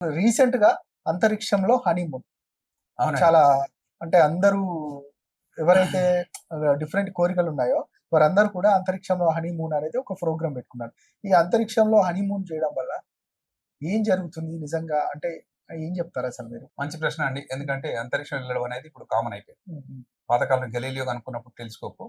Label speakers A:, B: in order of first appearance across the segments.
A: రీసెంట్గా అంతరిక్షంలో హనీమూన్. చాలా అంటే అందరూ ఎవరైతే డిఫరెంట్ కోరికలు ఉన్నాయో వారందరూ కూడా అంతరిక్షంలో హనీమూన్ అనేది ఒక ప్రోగ్రామ్ పెట్టుకున్నారు. ఈ అంతరిక్షంలో హనీమూన్ చేయడం వల్ల ఏం జరుగుతుంది నిజంగా? అంటే ఏం చెప్తారు అసలు మీరు?
B: మంచి ప్రశ్న అండి. ఎందుకంటే అంతరిక్షం వెళ్ళడం అనేది ఇప్పుడు కామన్ అయిపోయింది. పాతకాలం గెలీలియో అనుకున్నప్పుడు టెలిస్కోప్.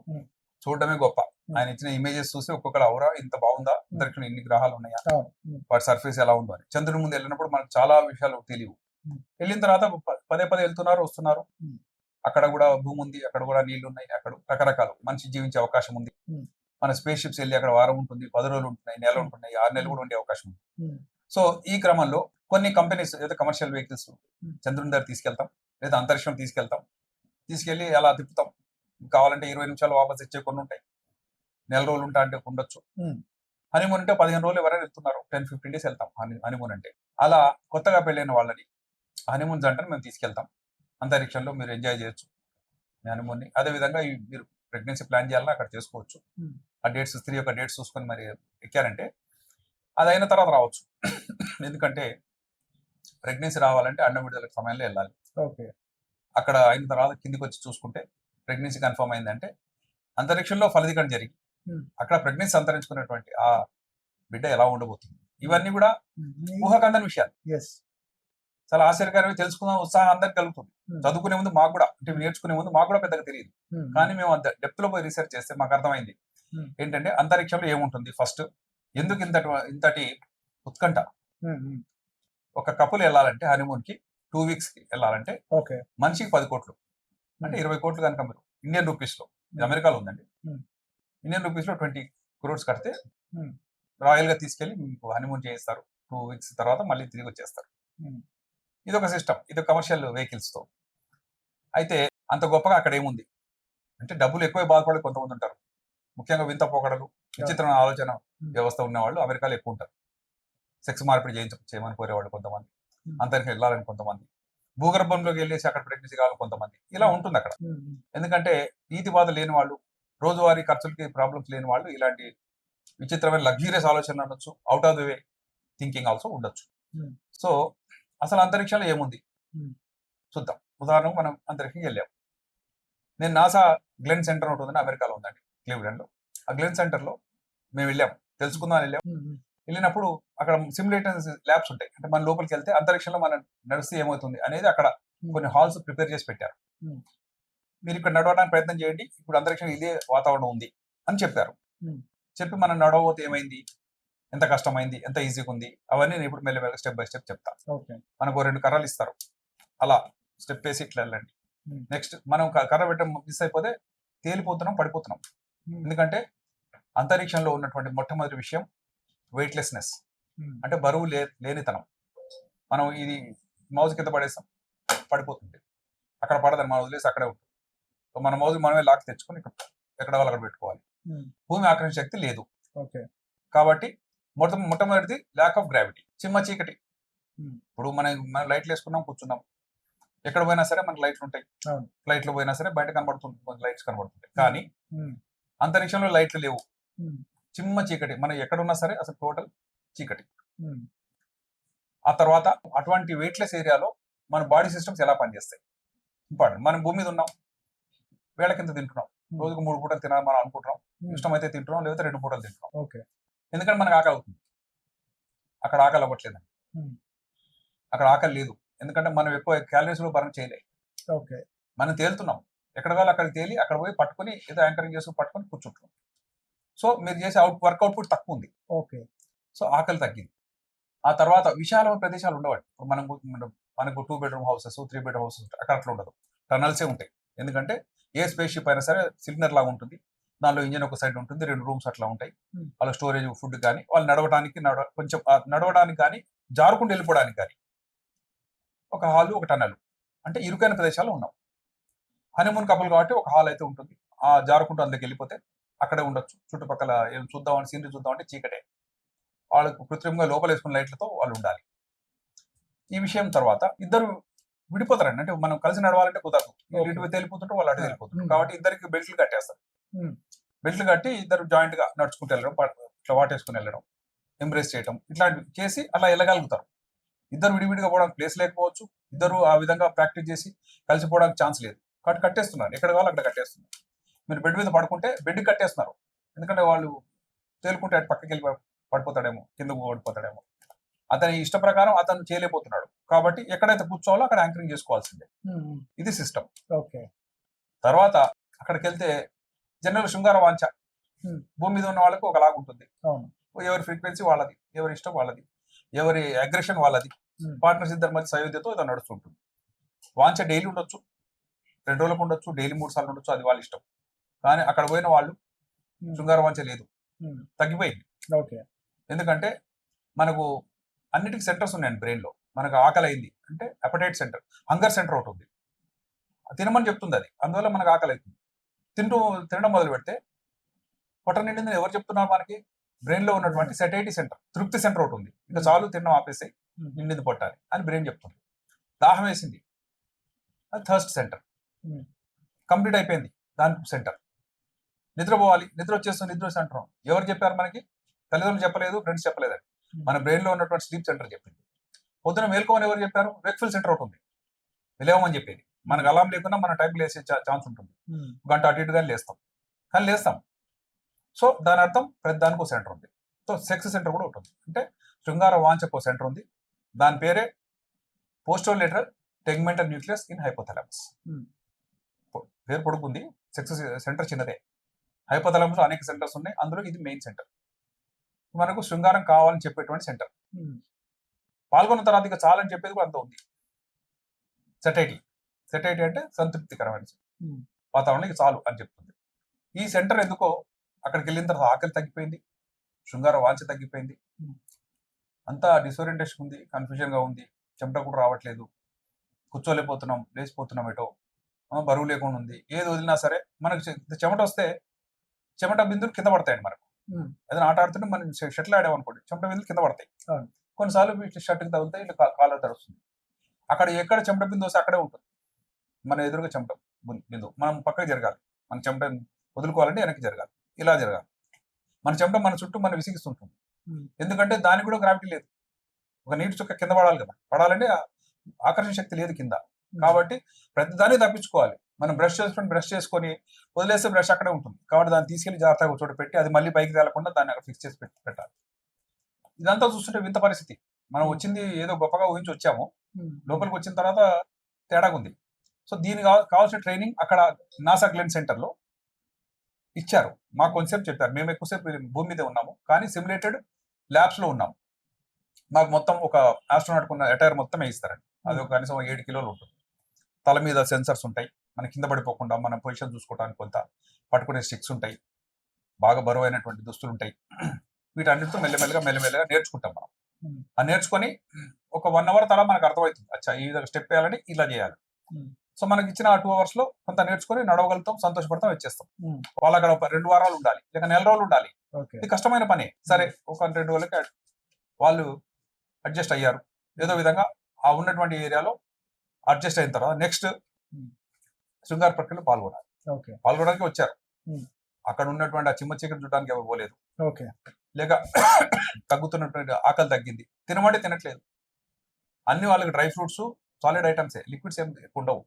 B: చూడడమే గొప్ప. ఆయన ఇచ్చిన ఇమేజెస్ చూసి ఒక్కొక్కరు అవరా ఇంత బాగుందా అంతరిక్షం ఎన్ని గ్రహాలు ఉన్నాయా.
A: Hmm.
B: వాటి సర్ఫేస్ ఎలా ఉందో అని చంద్రుడి ముందు వెళ్ళినప్పుడు మనకు చాలా విషయాలు తెలియవు
A: Hmm.
B: వెళ్ళిన తర్వాత పదే పదే వెళ్తున్నారు వస్తున్నారు
A: Hmm.
B: అక్కడ కూడా భూమి ఉంది అక్కడ కూడా నీళ్ళు ఉన్నాయి అక్కడ రకరకాలు మనిషి జీవించే అవకాశం ఉంది
A: Hmm.
B: మన స్పేస్ షిప్స్ వెళ్ళి అక్కడ వారం ఉంటుంది పది రోజులు ఉంటున్నాయి నెల ఉంటున్నాయి ఆరు నెలలు కూడా ఉండే అవకాశం ఉంది
A: Hmm.
B: సో ఈ క్రమంలో కొన్ని కంపెనీస్ ఏదో కమర్షియల్ వెహికల్స్
A: Hmm.
B: చంద్రుని దగ్గర తీసుకెళ్తాం లేదా అంతరిక్షం తీసుకెళ్తాం తీసుకెళ్ళి అలా తిప్పుతాం కావాలంటే ఇరవై నిమిషాలు వాపస్ ఇచ్చే కొన్ని ఉంటాయి నెల రోజులు ఉంటా అంటే ఉండొచ్చు. హనీమూన్ అంటే పదిహేను రోజులు ఎవరైనా వెళ్తున్నారు. టెన్ ఫిఫ్టీన్ డేస్ వెళ్తాం. హనీమూన్ అంటే. అలా కొత్తగా పెళ్ళైన వాళ్ళని హనీమూన్ జంటను మేము తీసుకెళ్తాం. అంతరిక్షంలో మీరు ఎంజాయ్ చేయొచ్చు. మీ హనీమూన్ని అదే విధంగా ఈ మీరు ప్రెగ్నెన్సీ ప్లాన్ చేయాలన్నా అక్కడ చేసుకోవచ్చు. ఆ డేట్స్ స్త్రీ యొక్క డేట్స్ చూసుకొని మరి ఎక్కారంటే అది అయిన తర్వాత రావచ్చు. ఎందుకంటే ప్రెగ్నెన్సీ రావాలంటే అండం విడుదల సమయంలో వెళ్ళాలి.
A: ఓకే.
B: అక్కడ అయిన తర్వాత కిందికి వచ్చి చూసుకుంటే ప్రెగ్నెన్సీ కన్ఫర్మ్ అయిందంటే అంతరిక్షంలో ఫలదీకరణ జరిగి. అక్కడ ప్రెగ్నెన్సీ అంతరించుకున్నటువంటి ఆ బిడ్డ ఎలా ఉండబోతుంది? ఇవన్నీ కూడా ఊహకందని విషయాలు. చాలా ఆశ్చర్యకరమే తెలుసుకుందాం ఉత్సాహం అందరికి కలుగుతుంది. చదువుకునే ముందు మాకు కూడా అంటే నేర్చుకునే ముందు మాకు కూడా పెద్దగా తెలియదు. కానీ మేము అంత డెప్త్లో పోయి రీసెర్చ్ చేస్తే మాకు అర్థమైంది. ఏంటంటే అంతరిక్షంలో ఏముంటుంది? ఫస్ట్ ఎందుకు ఇంతటి ఇంతటి ఉత్కంఠ? ఒక కపుల్ వెళ్ళాలంటే హనీమూన్కి టూ వీక్స్కి వెళ్ళాలంటే
A: ఓకే.
B: మనిషికి పది కోట్లు. అంటే ఇరవై కోట్లు కనుక మీరు ఇండియన్ రూపీస్లో. ఇది అమెరికాలో ఉందండి. ఇండియన్ రూపీస్లో ట్వంటీ క్రోడ్స్ కడితే
A: Hmm.
B: రాయల్గా తీసుకెళ్ళి మీకు హనీమూన్ చేయిస్తారు. టూ వీక్స్ తర్వాత మళ్ళీ తిరిగి వచ్చేస్తారు.
A: Hmm.
B: ఇది ఒక సిస్టమ్ ఇది కమర్షియల్ వెహికల్స్తో. అయితే అంత గొప్పగా అక్కడ ఏముంది? అంటే డబ్బులు ఎక్కువ బాధపడే కొంతమంది ఉంటారు. ముఖ్యంగా వింత పోకడలు విచిత్రమైన ఆలోచన
A: Hmm.
B: వ్యవస్థ ఉన్న వాళ్ళు అమెరికాలో ఎక్కువ ఉంటారు. సెక్స్ మార్పిడి చేయించ చేయమని కోరేవాళ్ళు కొంతమంది.
A: Hmm.
B: అంతరికి వెళ్ళాలని కొంతమంది. భూగర్భంలోకి వెళ్ళేసి అక్కడ ప్రెగ్నెన్సీ కావాలి కొంతమంది. ఇలా ఉంటుంది అక్కడ. ఎందుకంటే నీతి బాధ లేని వాళ్ళు రోజువారీ ఖర్చులకి ప్రాబ్లమ్స్ లేని వాళ్ళు ఇలాంటి విచిత్రమైన లగ్జూరియస్ ఆలోచనలు ఉండొచ్చు out of the way thinking also ఉండొచ్చు.
A: Hmm.
B: సో అసలు అంతరిక్షంలో ఏముంది?
A: Hmm.
B: చూద్దాం. ఉదాహరణకు మనం అంతరిక్షంకి వెళ్ళాం. నేను నాసా గ్లెన్ సెంటర్ ఒకటి ఉందని అమెరికాలో ఉందండి క్లీవ్లాండ్లో ఆ గ్లెన్ సెంటర్లో మేము వెళ్ళాం. తెలుసుకుందాం అని వెళ్ళాం. వెళ్ళినప్పుడు అక్కడ సిమ్యులేటర్ ల్యాబ్స్ ఉంటాయి. అంటే మన లోపలికి వెళ్తే అంతరిక్షంలో మనం నడిస్తే ఏమవుతుంది అనేది అక్కడ కొన్ని హాల్స్ ప్రిపేర్ చేసి పెట్టారు.
A: Hmm.
B: మీరు ఇక్కడ నడవడానికి ప్రయత్నం చేయండి. ఇప్పుడు అంతరిక్షం ఇదే వాతావరణం ఉంది అని చెప్పారు. చెప్పి మనం నడవబోతే ఏమైంది? ఎంత కష్టమైంది? ఎంత ఈజీగా ఉంది? అవన్నీ నేను ఇప్పుడు మెల్లమెల్ల స్టెప్ బై స్టెప్ చెప్తా.
A: ఓకే.
B: మనకు రెండు కర్రలు ఇస్తారు. అలా స్టెప్ వేసి ఇట్లా వెళ్ళండి. నెక్స్ట్ మనం కర్ర పెట్టడం మిస్ అయిపోతే తేలిపోతున్నాం పడిపోతున్నాం. ఎందుకంటే అంతరిక్షంలో ఉన్నటువంటి మొట్టమొదటి విషయం వెయిట్లెస్నెస్ అంటే బరువు లే లేనితనం. మనం ఇది మౌజ్ కింద పడేస్తాం పడిపోతుంది. అక్కడ పడదని మనం వదిలేసి అక్కడే ఉంటుంది సో మన మౌజ్ మనమే లాక్ తెచ్చుకొని ఇక్కడ ఎక్కడ వాళ్ళు అక్కడ పెట్టుకోవాలి. భూమి ఆకర్షణ శక్తి లేదు.
A: ఓకే.
B: కాబట్టి మొట్ట మొట్టమొదటిది ల్యాక్ ఆఫ్ గ్రావిటీ చిమ్మ చీకటి.
A: Hmm.
B: ఇప్పుడు మనం మనం లైట్లు వేసుకున్నాం కూర్చున్నాం. ఎక్కడ పోయినా సరే మనకి లైట్లు ఉంటాయి.
A: అవును.
B: ఫ్లైట్లో పోయినా సరే బయట కనబడుతుంది కొంచెం లైట్స్ కనబడుతుంటాయి కానీ అంతరిక్షంలో లైట్లు లేవు. చిమ్మ చీకటి మనం ఎక్కడున్నా సరే అసలు టోటల్ చీకటి. ఆ తర్వాత అటువంటి వెయిట్లెస్ ఏరియాలో మన బాడీ సిస్టమ్స్ ఎలా పనిచేస్తాయి? ఇంపార్టెంట్. మనం భూమి మీద ఉన్నాం. వేళ కింద తింటున్నాం రోజుకు మూడు పూటలు తినాలని మనం అనుకుంటున్నాం. ఇష్టమైతే తింటున్నాం లేకపోతే రెండు పూటలు తింటున్నాం.
A: ఓకే.
B: ఎందుకంటే మనకు ఆకలి అవుతుంది. అక్కడ ఆకలి అవ్వట్లేదు. అక్కడ ఆకలి లేదు. ఎందుకంటే మనం ఎక్కువ క్యాలరీస్లో బర్న్ చేయలేదు
A: ఓకే.
B: మనం తేలుతున్నాం. ఎక్కడ కావాలి అక్కడికి తేలి అక్కడ పోయి పట్టుకొని ఏదో యాంకరింగ్ చేసుకుని పట్టుకొని కూర్చుంటున్నాం. సో మీరు చేసే అవుట్ వర్క్ అవుట్పుట్ తక్కువ ఉంది.
A: ఓకే.
B: సో ఆకలి తగ్గింది. ఆ తర్వాత విశాలమైన ప్రదేశాలు ఉండవండి. ఇప్పుడు మనం మనం- మనకు two bedroom houses three bedroom houses అక్కడ అట్లా ఉండదు. టనల్సే ఉంటాయి. ఎందుకంటే ఏ స్పేస్ షిప్ అయినా సరే సిలిండర్ లాగా ఉంటుంది. దానిలో ఇంజిన్ ఒక సైడ్ ఉంటుంది రెండు రూమ్స్ అట్లా ఉంటాయి.
A: Hmm.
B: వాళ్ళ స్టోరేజ్ ఫుడ్ కానీ వాళ్ళు నడవడానికి నడవ కొంచెం నడవడానికి కానీ జారుకుంటూ వెళ్ళిపోవడానికి కానీ. ఒక హాల్ ఒక టనల్ అంటే ఇరుకైన ప్రదేశాల్లో ఉన్నాం. హనీమూన్ కపుల్ కాబట్టి ఒక హాల్ అయితే ఉంటుంది. ఆ జారుకుంటూ అందులోకి వెళ్ళిపోతే అక్కడే ఉండొచ్చు. చుట్టుపక్కల ఏం చూద్దామని సీనరీ చూద్దామంటే చీకటే. వాళ్ళకు కృత్రిమంగా లోపల వేసుకున్న లైట్లతో వాళ్ళు ఉండాలి. ఈ విషయం తర్వాత ఇద్దరు విడిపోతారండి. అంటే మనం కలిసి నడవాలంటే కుదరదు. ఇటు వెళ్ళిపోతుంటే వాళ్ళు అటు. వెళ్ళిపోతుంటారు. కాబట్టి ఇద్దరికి బెల్ట్లు కట్టేస్తారు. బెల్ట్లు కట్టి ఇద్దరు జాయింట్గా నడుచుకుంటూ వెళ్ళడం ఇట్లా వాటేసుకుని వెళ్ళడం ఎంబ్రేస్ చేయడం ఇట్లాంటివి చేసి అలా వెళ్ళగలుగుతారు. ఇద్దరు విడివిడిగా పోవడానికి ప్లేస్ లేకపోవచ్చు. ఇద్దరు ఆ విధంగా ప్రాక్టీస్ చేసి కలిసిపోవడానికి ఛాన్స్ లేదు. కాబట్టి కట్టేస్తున్నారు. ఎక్కడ కావాలో అక్కడ కట్టేస్తున్నారు. మీరు బెడ్ మీద పడుకుంటే బెడ్ కట్టేస్తున్నారు. ఎందుకంటే వాళ్ళు తేలుకుంటే అటు పక్కకి వెళ్ళి పడిపోతాడేమో కిందకు పడిపోతాడేమో. అతని ఇష్ట ప్రకారం అతను చేయలేకపోతున్నాడు. కాబట్టి ఎక్కడైతే కూర్చోవాలో అక్కడ యాంకరింగ్ చేసుకోవాల్సిందే. ఇది సిస్టమ్.
A: ఓకే.
B: తర్వాత అక్కడికి వెళ్తే జనరల్ శృంగార వాంఛ. భూమి మీద ఉన్న వాళ్ళకు ఒకలాగా ఉంటుంది. ఎవరి ఫ్రీక్వెన్సీ వాళ్ళది ఎవరి ఇష్టం వాళ్ళది ఎవరి అగ్రెషన్ వాళ్ళది. పార్ట్నర్స్ ఇద్దరు మధ్య సయోధ్యతో ఇది నడుస్తుంటుంది వాంఛ డైలీ ఉండొచ్చు రెండు రోజులకు ఉండొచ్చు డైలీ మూడు సార్లు ఉండొచ్చు అది వాళ్ళ ఇష్టం. కానీ అక్కడ పోయిన వాళ్ళు. శృంగార వాంఛ లేదు. తగ్గిపోయింది.
A: ఓకే.
B: ఎందుకంటే మనకు అన్నిటికీ సెంటర్స్ ఉన్నాయండి బ్రెయిన్లో. మనకు ఆకలి అయింది అంటే అపటైట్ సెంటర్ హంగర్ సెంటర్ ఒకటి ఉంది. తినమని చెప్తుంది అది. అందువల్ల మనకు ఆకలి అవుతుంది తింటూ తినడం మొదలు పెడితే పొట్ట నిండిందని ఎవరు చెప్తున్నారు మనకి? బ్రెయిన్లో ఉన్నటువంటి సెటైటీ సెంటర్ తృప్తి సెంటర్ ఒకటి ఉంది. ఇంకా చాలు తినడం ఆపేసి నిండింది పొట్టాలి అని బ్రెయిన్ చెప్తుంది. దాహం వేసింది. అది థర్స్ట్ సెంటర్. కంప్లీట్ అయిపోయింది. దాని సెంటర్ నిద్రపోవాలి. నిద్ర వచ్చేస్తుంది నిద్ర సెంటర్ ఎవరు చెప్పారు మనకి? తల్లిదండ్రులు చెప్పలేదు ఫ్రెండ్స్ చెప్పలేదు
A: Hmm.
B: మన బ్రెయిన్లో ఉన్నటువంటి స్లీప్ సెంటర్ చెప్పింది. పొద్దున మేల్కోమని ఎవరు చెప్పారు? వెక్ఫుల్ సెంటర్ ఒకటి ఉంది. లేవమని చెప్పేది. మనకు అలాం లేకుండా మన టైం లేసే ఛాన్స్ ఉంటుంది. గంట అటు ఇటుగా లేస్తాం. కానీ లేస్తాం. సో దాని అర్థం ప్రతి దానికి ఒక సెంటర్ ఉంది. సో సెక్స్ సెంటర్ కూడా ఉంటుంది అంటే శృంగార వాంఛకు ఒక సెంటర్ ఉంది. దాని పేరే posterolateral tegmental nucleus in hypothalamus
A: Hmm.
B: పేరు పొడుకుంది సెక్స్ సెంటర్ చిన్నదే. హైపోథలామస్ అనేక సెంటర్స్ ఉన్నాయి. అందులో ఇది మెయిన్ సెంటర్ మనకు శృంగారం కావాలని చెప్పేటువంటి సెంటర్. పాల్గొన్న తర్వాత ఇక చాలని చెప్పేది కూడా అంత ఉంది. సెటైటీ. సెటైటీ అంటే సంతృప్తికరమైన. వాతావరణం ఇక చాలు అని చెప్తుంది. ఈ సెంటర్ ఎందుకో అక్కడికి వెళ్ళిన తర్వాత ఆకలి తగ్గిపోయింది. శృంగార వాంఛ తగ్గిపోయింది. అంతా డిసోరియంటేషన్ ఉంది కన్ఫ్యూజన్గా ఉంది. చెమట కూడా రావట్లేదు. కూర్చోలేకపోతున్నాం లేచిపోతున్నాం ఆ, బరువు లేకుండా ఉంది. ఏది వదిలినా సరే మనకు చెమట వస్తే చెమట బిందులు కింద పడతాయండి మనకు. ఏదైనా ఆట ఆడుతుంటే మనం షటిల్ ఆడామనుకోండి చెమట బిందులు కింద పడతాయి. కొన్నిసార్లు షర్ట్కి తగులుతాయి ఇట్లా కా- కాళ్ళ తడుస్తుంది అక్కడ ఎక్కడ చెమట బిందు వస్తే అక్కడే ఉంటుంది. మన ఎదురుగా చెమట బిందు. మనం పక్కకి జరగాలి. మన చెమట వదులుకోవాలంటే వెనక్కి జరగాలి. ఇలా జరగాలి. మన చెమట మన చుట్టూ మనం విసిగిస్తుంటుంది.
A: Hmm.
B: ఎందుకంటే దానికి కూడా గ్రావిటీ లేదు. ఒక నీటి చుక్క కింద పడాలి కదా. పడాలంటే ఆకర్షణ శక్తి లేదు కింద. కాబట్టి ప్రతి దాన్ని తప్పించుకోవాలి. మనం బ్రష్ చేసుకొని బ్రష్ చేసుకొని వదిలేస్తే బ్రష్ అక్కడే ఉంటుంది. కాబట్టి దాన్ని తీసుకెళ్ళి జాగ్రత్తగా చోట పెట్టి అది మళ్ళీ పైకి తేలకుండా దాన్ని అక్కడ ఫిక్స్ చేసి పెట్టి పెట్టాలి. ఇదంతా చూస్తుంటే వింత పరిస్థితి. మనం వచ్చింది ఏదో గొప్పగా ఊహించి వచ్చాము. లోపలికి వచ్చిన తర్వాత తేడాగా ఉంది. సో దీనికి కావ- కావాల్సిన ట్రైనింగ్ అక్కడ నాసా గ్లెన్ సెంటర్లో ఇచ్చారు. మాకు కొంచెంసేపు చెప్పారు. మేము ఎక్కువసేపు భూమి మీద ఉన్నాము. కానీ సిమ్యులేటెడ్ ల్యాబ్స్లో ఉన్నాము. మాకు మొత్తం ఒక ఆస్ట్రోనాట్ ఉన్న అటైర్ మొత్తం వేయిస్తారండి అది ఒక కనీసం ఏడు కిలోలు ఉంటుంది. తల మీద సెన్సర్స్ ఉంటాయి. మన కింద పడిపోకుండా మన పొజిషన్ చూసుకోవడానికి కొంత పట్టుకునే స్టిక్స్ ఉంటాయి. బాగా బరువు అయినటువంటి దుస్తులు ఉంటాయి. వీటన్నిటితో మెల్లమెల్లగా మెల్లమెల్లగా నేర్చుకుంటాం మనం. ఆ నేర్చుకొని ఒక వన్ అవర్ తర్వాత మనకు అర్థమవుతుంది. అచ్చా ఈ విధంగా స్టెప్ వేయాలని ఇలా చేయాలి. సో మనకి ఇచ్చిన టూ అవర్స్లో కొంత నేర్చుకొని నడవగలుగుతాం సంతోషపడతాం వచ్చేస్తాం. వాళ్ళు అక్కడ రెండు వారాలు ఉండాలి లేక నెల రోజులు ఉండాలి. ఇది కష్టమైన పని. సరే ఒక రెండు రోజులకి వాళ్ళు అడ్జస్ట్ అయ్యారు. ఏదో విధంగా ఆ ఉన్నటువంటి ఏరియాలో అడ్జస్ట్ అయిన తర్వాత నెక్స్ట్. శృంగార ప్రక్రియలో పాల్గొనాలి.
A: ఓకే.
B: పాల్గొనడానికి వచ్చారు. అక్కడ ఉన్నటువంటి ఆ చిమ్మ చీకటి చూడడానికి ఎవరు పోలేదు.
A: ఓకే.
B: లేక తగ్గుతున్నటువంటి ఆకలి తగ్గింది. తినమంటే తినట్లేదు. అన్ని వాళ్ళకి dry fruits solid items. Liquids ఏం ఉండవు.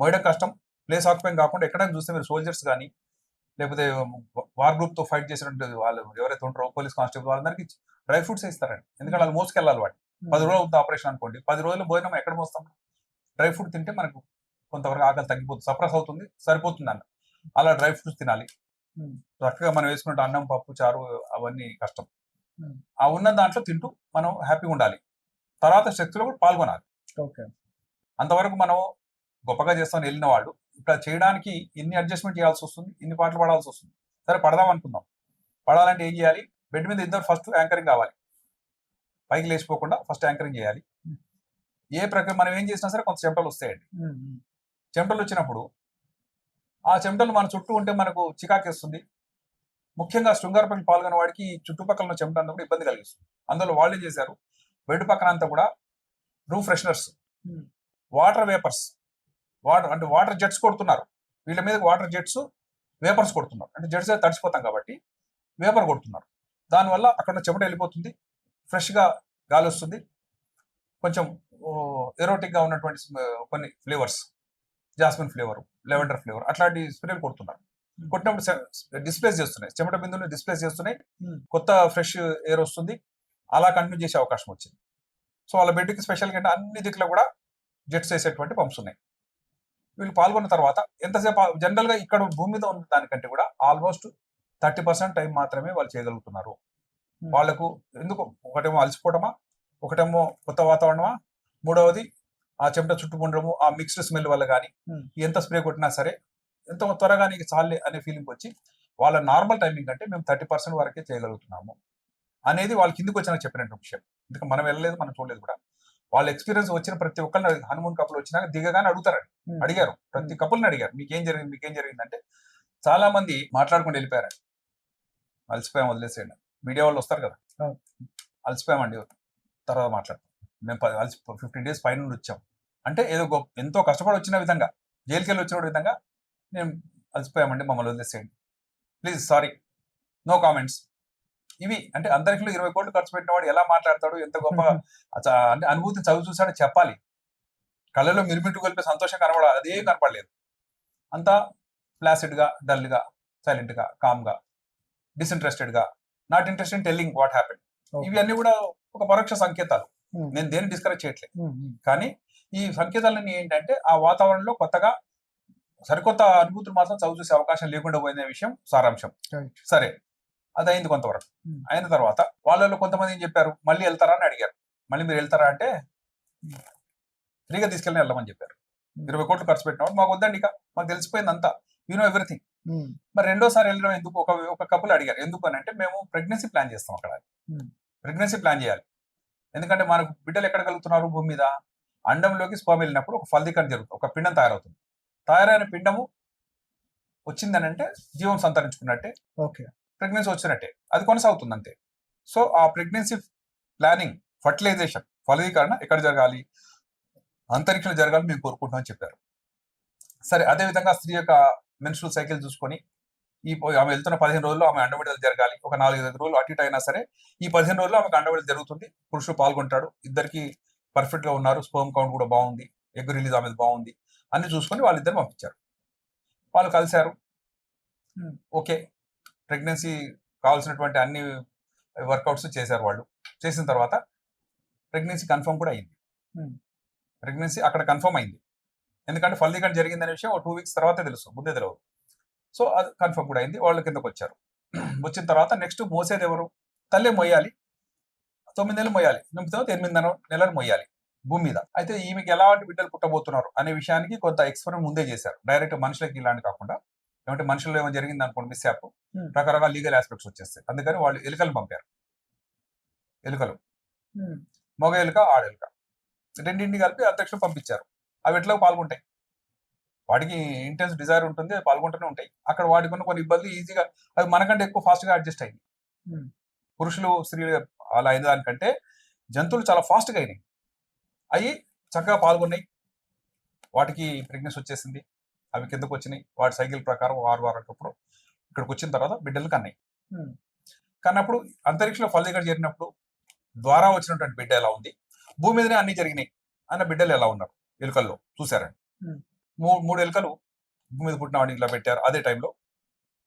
B: మోయడం కష్టం. ప్లేస్ ఆక్యుపైన్ కాకుండా ఎక్కడైనా చూస్తే మీరు సోల్జర్స్ కానీ లేకపోతే వార్ గ్రూప్తో ఫైట్ చేసినటువంటి వాళ్ళు ఎవరైతే ఉంటారో పోలీస్ కానిస్టేబుల్ వాళ్ళందరికీ డ్రై ఫ్రూట్స్ ఇస్తారండి. ఎందుకంటే వాళ్ళు మోసుకెళ్ళాలి వాటి పది రోజులు అవుతుంది ఆపరేషన్ అనుకోండి. పది రోజులు భోజనం ఎక్కడ మోస్తాం? డ్రై ఫ్రూట్ తింటే మనకు కొంతవరకు ఆకలి తగ్గిపోతుంది సప్రెస్ అవుతుంది సరిపోతుంది అన్న. అలా డ్రై ఫ్రూట్స్ తినాలి. చక్కగా మనం వేసుకున్న అన్నం పప్పు చారు అవన్నీ కష్టం. ఆ ఉన్న దాంట్లో తింటూ మనం హ్యాపీగా ఉండాలి. తర్వాత శక్తిలో కూడా పాల్గొనాలి.
A: ఓకే.
B: అంతవరకు మనం గొప్పగా చేస్తామని వెళ్ళిన వాళ్ళు ఇక్కడ చేయడానికి ఇన్ని అడ్జస్ట్మెంట్ చేయాల్సి వస్తుంది ఇన్ని పాటలు పడాల్సి వస్తుంది? సరే పడదాం అనుకుందాం. పడాలంటే ఏం చేయాలి? బెడ్ మీద ఇద్దరు ఫస్ట్ యాంకరింగ్ కావాలి. పైకి లేచిపోకుండా ఫస్ట్ యాంకరింగ్ చేయాలి. ఏ ప్రక్రియ మనం ఏం చేసినా సరే కొంత చెమటలు వస్తాయండి. చెమటలు వచ్చినప్పుడు ఆ చెమటలు మన చుట్టూ ఉంటే మనకు చికాకేస్తుంది. ముఖ్యంగా శృంగారపల్లి పాల్గొన్న వాడికి చుట్టుపక్కల ఉన్న చెమట అంతా కూడా ఇబ్బంది కలిగిస్తుంది. అందులో వాళ్ళు ఏం చేశారు? బెడ్ పక్కన అంతా కూడా room fresheners. Water vapours water అంటే వాటర్ జెట్స్ కొడుతున్నారు. వీళ్ళ మీద వాటర్ జెట్స్ వేపర్స్ కొడుతున్నారు. అంటే జెట్స్ అయితే తడిసిపోతాం కాబట్టి వేపర్ కొడుతున్నారు. దానివల్ల అక్కడ చెమట వెళ్ళిపోతుంది. ఫ్రెష్గా గాలి వస్తుంది. కొంచెం ఎరోటిక్గా ఉన్నటువంటి కొన్ని flavours. Jasmine flavour lavender flavour అట్లాంటి స్ప్రేలు కొడుతున్నారు. కొట్టినప్పుడు డిస్ప్లేస్ చేస్తున్నాయి. చెమట బిందువుని డిస్ప్లేస్ చేస్తున్నాయి. కొత్త ఫ్రెష్ ఎయిర్ వస్తుంది. అలా కంటిన్యూ చేసే అవకాశం వచ్చింది. సో వాళ్ళ బెడ్కి స్పెషల్గా ఏంటంటే అన్ని దిక్కులో కూడా జెట్స్ వేసేటువంటి పంప్స్ ఉన్నాయి. వీళ్ళు పాల్గొన్న తర్వాత ఎంతసేపు జనరల్గా ఇక్కడ భూమి మీద ఉన్న దానికంటే కూడా ఆల్మోస్ట్ థర్టీ పర్సెంట్ టైం మాత్రమే వాళ్ళు చేయగలుగుతున్నారు. వాళ్ళకు ఎందుకు? ఒకటేమో అలసిపోవటమా? ఒకటేమో కొత్త వాతావరణమా? మూడవది ఆ చెమట చుట్టుకుండడము ఆ మిక్స్డ్ స్మెల్ వల్ల కానీ. ఎంత స్ప్రే కొట్టినా సరే ఎంత త్వరగా నీకు చాలే అనే ఫీలింగ్ వచ్చి వాళ్ళ నార్మల్ టైమింగ్ అంటే మేము థర్టీ పర్సెంట్ వరకే చేయగలుగుతున్నాము అనేది వాళ్ళ కిందకి వచ్చిన చెప్పినట్టు విషయం. ఎందుకంటే మనం వెళ్ళలేదు మనం చూడలేదు కూడా. వాళ్ళ ఎక్స్పీరియన్స్ వచ్చిన ప్రతి ఒక్కరిని హనుమూన్ కప్పులు వచ్చినాక దిగగానే అడుగుతారండి. అడిగారు. ప్రతి కపుల్ని అడిగారు. మీకేం జరిగింది? మీకేం జరిగిందంటే చాలా మంది మాట్లాడుకుంటూ వెళ్ళిపోయారండి అలసిపోయాం వదిలేసేయండి. మీడియా వాళ్ళు వస్తారు కదా. అలసిపోయామండి. తర్వాత మాట్లాడతాం. మేము ప- అలసి ఫిఫ్టీన్ డేస్ పైన నుండి వచ్చాం. అంటే ఏదో గొప్ప ఎంతో కష్టపడి వచ్చిన విధంగా జైలుకి వెళ్ళి వచ్చిన విధంగా మేము అలసిపోయామండి మమ్మల్ని వదిలేసేయండి. ప్లీజ్ సారీ నో కామెంట్స్ ఇవి అంటే అందరికీ ఇరవై కోట్లు ఖర్చు పెట్టిన వాడు ఎలా మాట్లాడతాడు ఎంత గొప్ప అంటే అనుభూతిని చదువు చూసాడో చెప్పాలి. కళ్ళలో మిరుమిట్టు కలిపి సంతోషం కనబడ అదే కనపడలేదు. అంతా ప్లాసిడ్గా డల్గా సైలెంట్గా కామ్గా డిసింట్రెస్టెడ్గా not interest in telling what happen
A: Okay.
B: ఇవి అన్ని కూడా ఒక పరోక్ష సంకేతాలు. నేను దేన్ని డిస్కరేజ్ చేయట్లేదు. కానీ ఈ సంకేతాలన్నీ ఏంటంటే ఆ వాతావరణంలో కొత్తగా సరికొత్త అనుభూతులు మాత్రం చదువు చూసే అవకాశం లేకుండా పోయిన విషయం సారాంశం. సరే అది అయింది కొంతవరకు. అయిన తర్వాత వాళ్ళలో కొంతమంది ఏం చెప్పారు? మళ్ళీ వెళ్తారా అని అడిగారు. మళ్ళీ మీరు వెళ్తారా అంటే ఫ్రీగా తీసుకెళ్ళి వెళ్ళమని చెప్పారు. ఇరవై కోట్లు ఖర్చు పెట్టినప్పుడు మాకు వద్దండి ఇక. మాకు తెలిసిపోయింది అంతా యూ నో ఎవ్రీథింగ్. మరి రెండోసారి వెళ్ళడం ఎందుకు? ఒక ఒక కపుల్ అడిగారు. ఎందుకు అని అంటే మేము ప్రెగ్నెన్సీ ప్లాన్ చేస్తాం అక్కడ. ప్రెగ్నెన్సీ ప్లాన్ చేయాలి. ఎందుకంటే మనకు బిడ్డలు ఎక్కడ కలుగుతున్నారు భూమి మీద? అండంలోకి స్పర్మ్ వెళ్ళినప్పుడు ఒక ఫలదీకరణ జరుగుతుంది ఒక పిండం తయారవుతుంది. తయారైన పిండము వచ్చిందని అంటే జీవం సంతరించుకున్నట్టే
A: Okay.
B: ప్రెగ్నెన్సీ వచ్చినట్టే అది కొనసాగుతుంది అంతే. సో ఆ ప్రెగ్నెన్సీ ప్లానింగ్ ఫర్టిలైజేషన్ ఫలదీకరణ ఎక్కడ జరగాలి? అంతరిక్షంలో జరగాలి మేము కోరుకుంటున్నామని చెప్పారు. సరే అదే విధంగా స్త్రీ యొక్క మెన్స్ట్రల్ సైకిల్ చూసుకొని ఈ ఆమె వెళ్తున్న పదిహేను రోజుల్లో ఆమె అండవిడలు జరగాలి. ఒక నాలుగు ఐదు రోజులు అటు ఇటు అయినా సరే ఈ పదిహేను రోజుల్లో ఆమెకు అండవిడలు జరుగుతుంది. పురుషుడు పాల్గొంటాడు. ఇద్దరికి పర్ఫెక్ట్గా ఉన్నారు. స్పోమ్ కౌంట్ కూడా బాగుంది. ఎగ్ రిలీజ్ ఆమెది బాగుంది. అన్ని చూసుకొని వాళ్ళిద్దరు పంపించారు. వాళ్ళు కలిశారు. ఓకే. ప్రెగ్నెన్సీ కావాల్సినటువంటి అన్ని వర్కౌట్స్ చేశారు వాళ్ళు. చేసిన తర్వాత ప్రెగ్నెన్సీ కన్ఫర్మ్ కూడా అయింది. ప్రెగ్నెన్సీ అక్కడ కన్ఫర్మ్ అయింది. ఎందుకంటే ఫలికం జరిగిందనే విషయం ఒక టూ వీక్స్ తర్వాతే తెలుసు. ముందే తెలియదు సో అది కన్ఫర్మ్ కూడా అయింది. వాళ్ళు కిందకు వచ్చారు. వచ్చిన తర్వాత నెక్స్ట్ మోసేది ఎవరు? తల్లే మొయ్యాలి. తొమ్మిది నెలలు మొయ్యాలి. ఎనిమిది తర్వాత ఎనిమిది నెల- నెలలు మొయ్యాలి భూమి మీద. అయితే ఈమెకి ఎలాంటి బిడ్డలు పుట్టబోతున్నారు అనే విషయానికి కొంత ఎక్స్పెరిమెంట్ ముందే చేశారు. డైరెక్ట్ మనుషులకి ఇలాంటి కాకుండా ఏమంటే మనుషుల్లో ఏమో జరిగింది అనుకోండి మిస్ యాప్. రకరకాల లీగల్ ఆస్పెక్ట్స్ వచ్చేస్తాయి. అందుకని వాళ్ళు ఎలుకలు పంపారు. ఎలుకలు. మగ ఎలుక ఆడ ఎలుక. రెండింటిని కలిపి అధ్యక్షులు పంపించారు. అవి ఎట్లా పాల్గొంటాయి? వాటికి ఇంటెన్స్ డిజైర్ ఉంటుంది పాల్గొంటూనే ఉంటాయి. అక్కడ వాటికి ఉన్న కొన్ని ఇబ్బందులు ఈజీగా అవి మనకంటే ఎక్కువ ఫాస్ట్గా అడ్జస్ట్ అయింది. పురుషులు స్త్రీలు అలా అయిన దానికంటే జంతువులు చాలా ఫాస్ట్గా అయినాయి. అవి చక్కగా పాల్గొన్నాయి. వాటికి ప్రెగ్నెన్సీ వచ్చేసింది. అవి కిందకు వచ్చినాయి. వాటి సైకిల్ ప్రకారం ఆరు వారాలప్పుడు ఇక్కడికి వచ్చిన తర్వాత బిడ్డలు కన్నాయి. కన్నప్పుడు అంతరిక్షంలో ఫలితం చేరినప్పుడు ద్వారా వచ్చినటువంటి బిడ్డ ఎలా ఉంది? భూమి మీదనే అన్ని జరిగినాయి అన్న బిడ్డలు ఎలా ఉన్నారు? ఎలుకల్లో చూసారండి. మూడు మూడు ఎలుకలు భూమి మీద పుట్టిన వాడిని ఇలా పెట్టారు అదే టైంలో.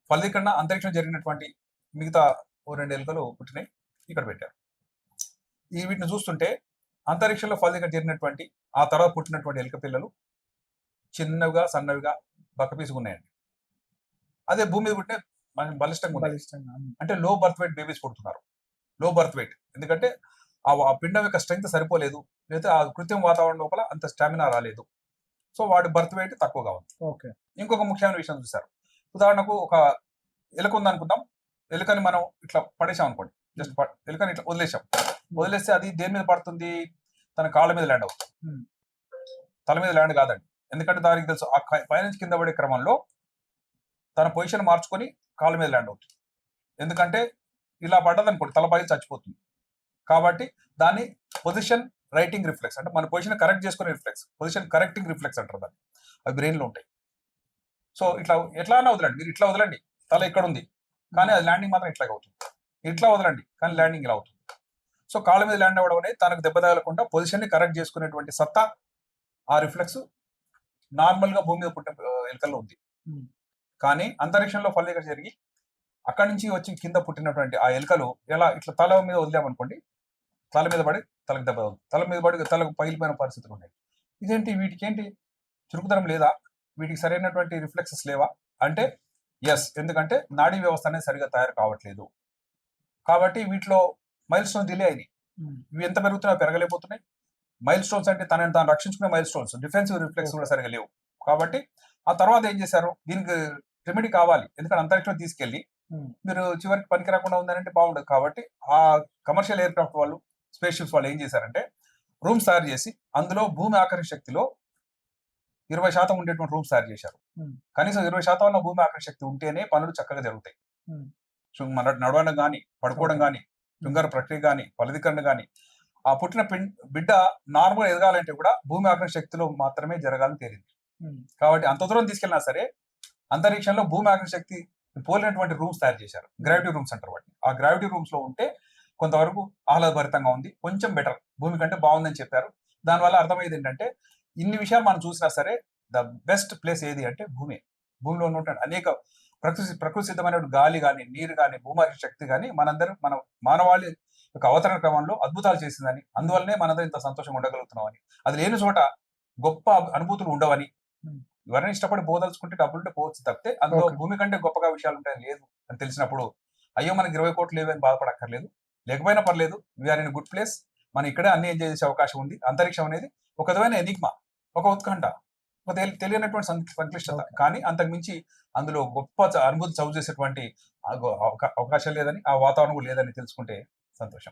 B: ఫలికన్నా అంతరిక్షం జరిగినటువంటి మిగతా ఓ రెండు ఎలుకలు పుట్టినాయి ఇక్కడ పెట్టారు. ఈ వీటిని చూస్తుంటే అంతరిక్షంలో ఫలికం జరిగినటువంటి ఆ తర్వాత పుట్టినటువంటి ఎలుక పిల్లలు చిన్నవిగా సన్నవిగా బక్కపీసుగా ఉన్నాయండి అదే భూమి మీద పుట్టిన మనకి బలిష్టంగా. అంటే low birth weight babies పుడుతున్నారు. Low birth weight ఎందుకంటే ఆ ఆ పిండం యొక్క స్ట్రెంగ్త్ సరిపోలేదు. లేదా ఆ కృత్రిమ వాతావరణం లోపల అంత స్టామినా రాలేదు. సో వాడి బర్త్ వెయిట్ తక్కువగా ఉంది.
A: ఓకే.
B: ఇంకొక ముఖ్యమైన విషయం చూసారు ఉదాహరణకు ఒక ఎలుక ఉంది అనుకుందాం ఎలుకని మనం ఇట్లా పడేసాం అనుకోండి. జస్ట్ ఎలుకని ఇట్లా వదిలేసాం. వదిలేస్తే అది దేని మీద పడుతుంది? తన కాళ్ళ మీద ల్యాండ్ అవుతుంది. తల మీద ల్యాండ్ కాదండి. ఎందుకంటే దానికి తెలుసు ఆ పైనుంచి కింద పడే క్రమంలో తన పొజిషన్ మార్చుకొని కాళ్ళ మీద ల్యాండ్ అవుతుంది. ఎందుకంటే ఇలా పడ్డదనుకోండి తల పైకి చచ్చిపోతుంది. కాబట్టి దాన్ని పొజిషన్ రైటింగ్ రిఫ్లెక్స్ అంటే మన పొజిషన్ కరెక్ట్ చేసుకునే రిఫ్లెక్స్. పొజిషన్ కరెక్టింగ్ రిఫ్లెక్స్ అంటారు దాన్ని. అవి బ్రెయిన్లో ఉంటాయి. సో ఇట్లా ఎట్లా అన్నా వదలండి. మీరు ఇట్లా వదలండి. తల ఇక్కడ ఉంది. కానీ అది ల్యాండింగ్ మాత్రం ఇట్లాగే అవుతుంది. ఇట్లా వదలండి. కానీ ల్యాండింగ్ ఇలా అవుతుంది. సో కాళ్ళ మీద ల్యాండ్ అవ్వడం అనేది తనకు దెబ్బ తగలకుండా పొజిషన్ని కరెక్ట్ చేసుకునేటువంటి సత్తా ఆ రిఫ్లెక్స్ నార్మల్గా భూమి మీద పుట్టిన ఎలుకల్లో ఉంది. కానీ అంతరిక్షంలో ఫలిక జరిగి అక్కడి నుంచి వచ్చి కింద పుట్టినటువంటి ఆ ఎలుకలు ఎలా ఇట్లా తల మీద వదిలామనుకోండి తల మీద పడి తలకు దెబ్బ. తల మీద పడి తలకు పగిలిపోయిన పరిస్థితులు ఉన్నాయి. ఇదేంటి? వీటికి ఏంటి చురుకుదనం లేదా? వీటికి సరైనటువంటి రిఫ్లెక్సెస్ లేవా? అంటే ఎస్ ఎందుకంటే నాడీ వ్యవస్థ అనేది సరిగా తయారు కావట్లేదు. కాబట్టి వీటిలో మైల్ స్టోన్స్ డిలే అయినాయి ఇవి ఎంత పెరుగుతున్నాయో పెరగలేకపోతున్నాయి. మైల్ స్టోన్స్ అంటే తనని తాను రక్షించుకునే మైల్ స్టోన్స్ డిఫెన్సివ్ రిఫ్లెక్స్ కూడా సరిగా లేవు. కాబట్టి ఆ తర్వాత ఏం చేశారు? దీనికి రెమెడీ కావాలి. ఎందుకంటే అంతరిక్షంలో తీసుకెళ్ళి
A: ఉమ్,
B: మీరు చివరికి పనికి రాకుండా ఉందంటే బాగుండదు. కాబట్టి ఆ కమర్షియల్ ఎయిర్ క్రాఫ్ట్ వాళ్ళు స్పేస్ షిప్స్ వాళ్ళు ఏం చేశారంటే రూమ్స్ తయారు చేసి అందులో భూమి ఆకర్షణ శక్తిలో ఇరవై శాతం ఉండేటువంటి రూమ్స్ తయారు చేశారు. కనీసం ఇరవై శాతం భూమి ఆకర్షణ శక్తి ఉంటేనే పనులు చక్కగా జరుగుతాయి. మన నడవడం కానీ పడుకోవడం. కానీ శృంగార ప్రక్రియ కానీ ఫలదీకరణ కానీ ఆ పుట్టిన బిడ్డ నార్మల్ ఎదగాలంటే కూడా భూమి ఆకర్షణ శక్తిలో మాత్రమే జరగాలని తేలింది. కాబట్టి అంత దూరం తీసుకెళ్ళినా సరే అంతరిక్షంలో భూమి ఆకర్షణ శక్తి పోలినటువంటి రూమ్స్ తయారు చేశారు. గ్రావిటీ రూమ్స్ అంటారు వాటిని. ఆ గ్రావిటీ రూమ్స్లో ఉంటే కొంతవరకు ఆహ్లాదభరితంగా ఉంది. కొంచెం బెటర్ భూమి కంటే బాగుందని చెప్పారు. దానివల్ల అర్థమయ్యేది ఏంటంటే ఇన్ని విషయాలు మనం చూసినా సరే ద బెస్ట్ ప్లేస్ ఏది అంటే భూమి. భూమిలో ఉన్నటువంటి అనేక ప్రకృతి ప్రకృతి సిద్ధమైన గాలి కానీ నీరు కానీ భూమాకర్షణ శక్తి కానీ మనందరం మన మానవాళి యొక్క అవతరణ క్రమంలో అద్భుతాలు చేసిందని అందువల్లనే మనందరం ఇంత సంతోషంగా ఉండగలుగుతున్నామని. అది లేని చోట గొప్ప అనుభూతులు ఉండవని. ఎవరైనా ఇష్టపడి పోదలుచుకుంటే డబ్బులు ఉంటే పోవచ్చు తప్పితే అందులో. భూమి కంటే గొప్పగా విషయాలు ఉంటాయని లేదు అని తెలిసినప్పుడు అయ్యో మనకి ఇరవై కోట్లు లేవని బాధపడక్కర్లేదు. లేకపోయినా పర్లేదు వీఆర్ ఇన్ గుడ్ ప్లేస్ మనం ఇక్కడే అన్ని ఎంజాయ్ చేసే అవకాశం ఉంది. అంతరిక్షం అనేది ఒక విధమైన ఎనిగ్మా ఒక ఉత్కంఠ ఒక తెలి- తెలియనటువంటి సంక్లిష్టత. కానీ అంతకు మించి అందులో గొప్ప అనుభూతి చదువు చేసేటువంటి అవకాశం లేదని ఆ వాతావరణం కూడా లేదని తెలుసుకుంటే సంతోషం.